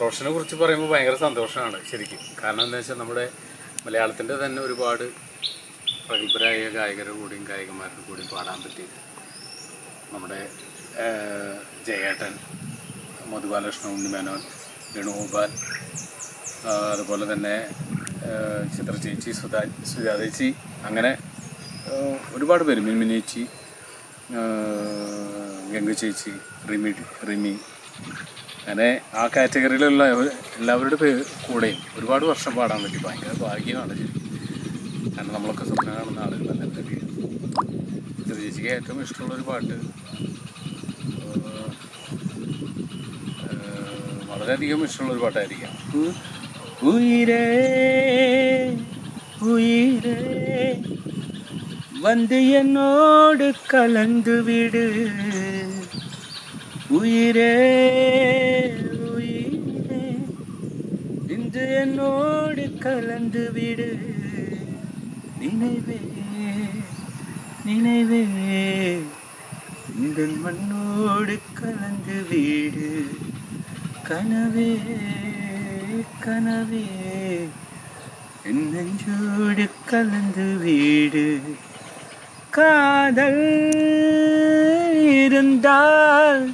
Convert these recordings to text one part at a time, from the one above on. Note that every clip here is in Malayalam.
റോഷനെ കുറിച്ച് പറയുമ്പോൾ ഭയങ്കര സന്തോഷമാണ് ശരിക്കും. കാരണം എന്താ വെച്ചാൽ നമ്മുടെ മലയാളത്തിന്റെ തന്നെ ഒരുപാട് പ്രഗത്ഭരായ ഗായകരുടെ കൂടിയും ഗായകന്മാരുടെ കൂടിയും പാടാൻ പറ്റി നമ്മുടെ ജയേട്ടൻ മധുബാലകൃഷ്ണ ഉണ്ണിമേനോൻ വേണുഗോപാൽ അതുപോലെ തന്നെ ചിത്ര ചേച്ചി സുധാ സുജാതേച്ചി അങ്ങനെ ഒരുപാട് പേര്. മിൻമിനേച്ചി ഗംഗ ചേച്ചി റിമി റിമി അങ്ങനെ ആ കാറ്റഗറിയിലുള്ള എവ- എല്ലാവരുടെ പേ കൂടെയും ഒരുപാട് വർഷം പാടാൻ പറ്റി ഭയങ്കര ഭാഗ്യമാണ് ശരി കാരണം നമ്മളൊക്കെ സ്വപ്നം കാണുന്ന ആളുകളല്ല എന്തൊക്കെ ചിത്ര ചേച്ചിക്ക് ഏറ്റവും ഇഷ്ടമുള്ളൊരു പാട്ട് ആ, ആ, വളരെയധികം ഇഷ്ടമുള്ളൊരു പാട്ടായിരിക്കാം உயிரே உயிரே வந்து என்னோடு கலந்து விடு உயிரே உயிரே வந்து என்னோடு கலந்து விடு. நினைவே நினைவே இந்த மண்ணோடு கலந்து வீடு. கனவே கனவே என் நெஞ்சோடு கலந்து வீடு. காதல் இருந்தால்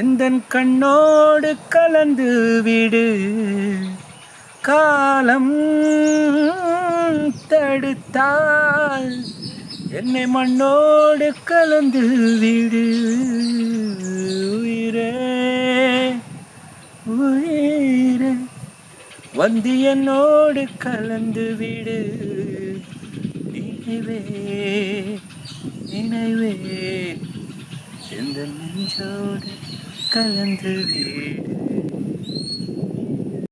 எந்த கண்ணோடு கலந்து விடு. காலம் தடுத்தால் என்னை மண்ணோடு கலந்து விடு. உயிரே உயிரே. வந்து என்னோடு கலந்து விடு. நினைவே நினைவே. எந்த நெஞ்சோடு கலந்து விடு.